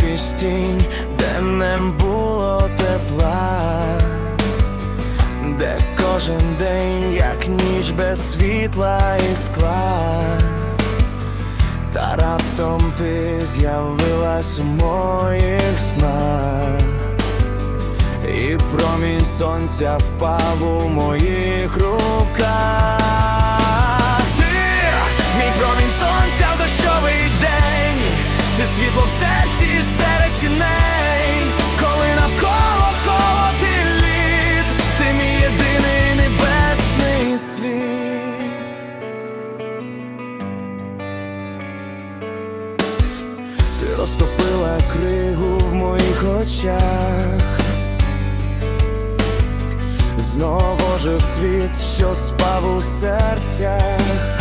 крізь тінь, де не було тепла, де кожен день, як ніч без світла і скла. Та раптом ти з'явилась у моїх снах, і промінь сонця впав у моїх руках. Розтопила кригу в моїх очах, знову жив світ, що спав у серцях,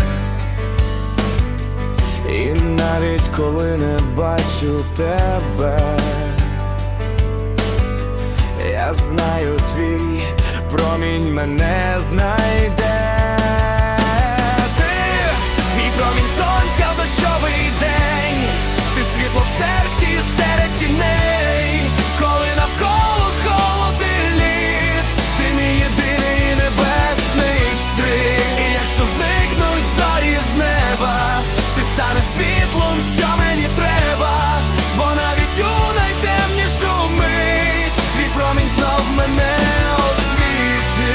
і навіть коли не бачу тебе, я знаю твій промінь мене знайде. мене освітив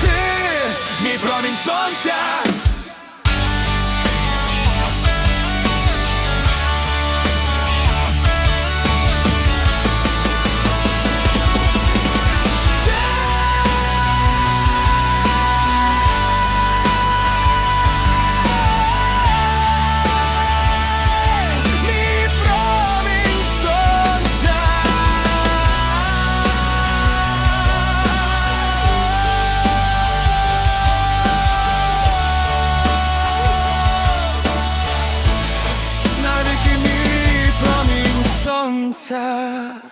Ти, мій промінь сонця. 사랑